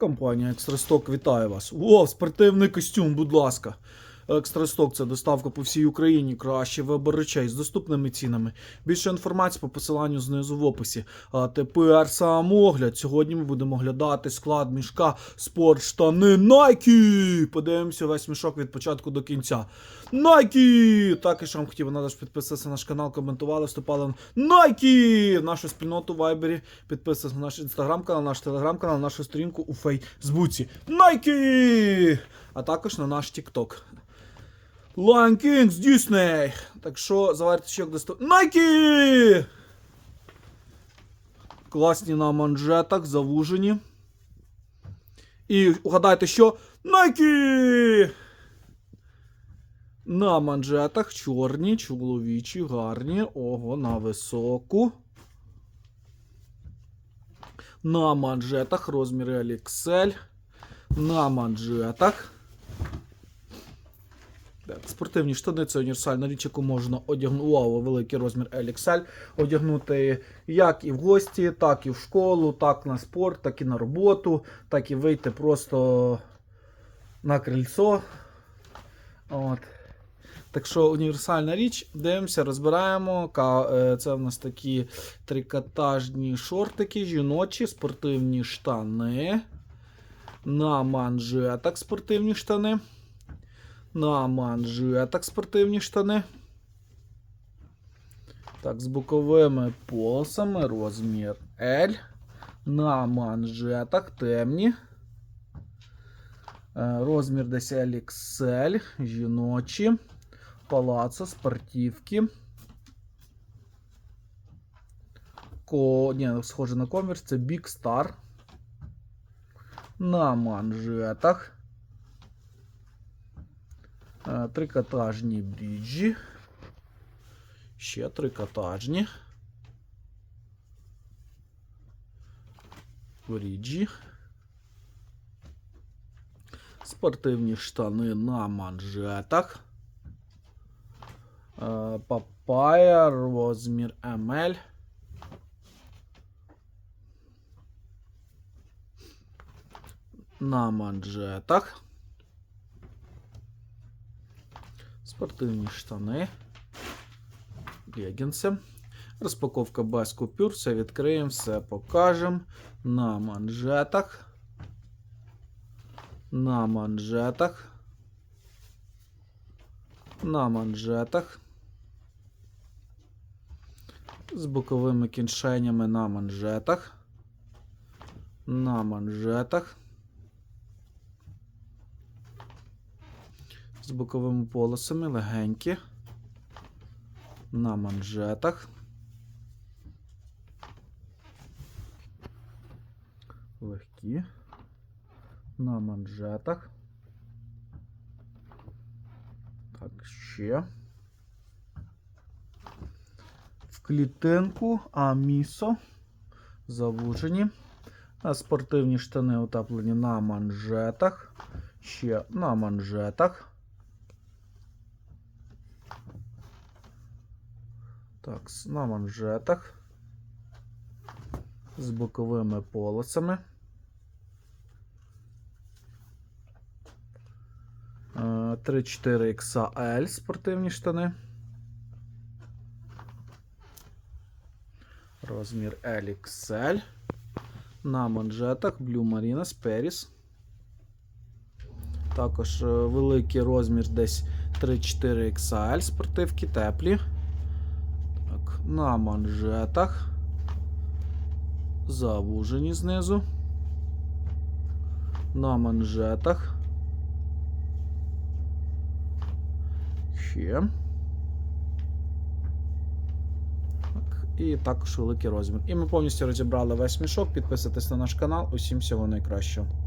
Компанія Екстрасток вітає вас. О, спортивний костюм, будь ласка. Екстрасток це доставка по всій Україні. Краще вибор речей з доступними цінами. Більше інформації по посиланню знизу в описі. А тепер самогляд. Сьогодні ми будемо оглядати склад мішка спортштани Nike. Подивимося весь мішок від початку до кінця. Nike! Також вам хотів би ж підписатися на наш канал, коментували, вступали на Nike! В нашу спільноту в Вайбері. Підписатися на наш інстаграм-канал, наш телеграм-канал, нашу сторінку у Фейсбуці. Nike! А також на наш TikTok. Lion King з Disney. Так що заварите ще як достав. Nike! Класні на манжетах, завужені. І угадайте, що? Nike! На манжетах чорні, чоловічі, гарні. Ого, на високу. На манжетах розміри LXL. На манжетах. Так, спортивні штани це універсальна річ, яку можна одягнути. Вау, великий розмір LXL. Одягнути як і в гості, так і в школу, так на спорт, так і на роботу, так і вийти просто на крильцо. От. Так що універсальна річ. Дивимося, розбираємо. Е, Це в нас такі трикотажні шортики, жіночі, спортивні штани. На манжетах спортивні штани. На манжетах спортивні штани. Так, з боковими полосами розмір L. На манжетах темні. Е, Розмір десь LXL, жіночі, палацо, спортивки. Ко... Ні, схоже на комірс, це Big Star. На манжетах. Е, Трикотажні бріджі. Ще трикотажні. Бріджі. Спортивні штани на манжетах. Е, Папая, розмір ML. На манжетах. Спортивні штани. Легінси. Розпаковка без купюр. Все відкриємо, все покажемо. На манжетах. На манжетах. На манжетах. З боковими кіншенями на манжетах. На манжетах. З боковими полосами легенькі. На манжетах. Легкі. На манжетах. Так, ще. В клітинку, а місо. Завужені. Спортивні штани утеплені на манжетах. Ще на манжетах. Так, на манжетах. З боковими полосами. Е, 3-4 XL спортивні штани. Розмір LXL. На манжетах Blue Marinas Paris. Також е, великий розмір десь 3-4 XL спортивки теплі. Так, на манжетах. Завужені знизу. На манжетах. Ще. Так, і також великий розмір. І ми повністю розібрали весь мішок. Підписуйтесь на наш канал. Усім всього найкращого.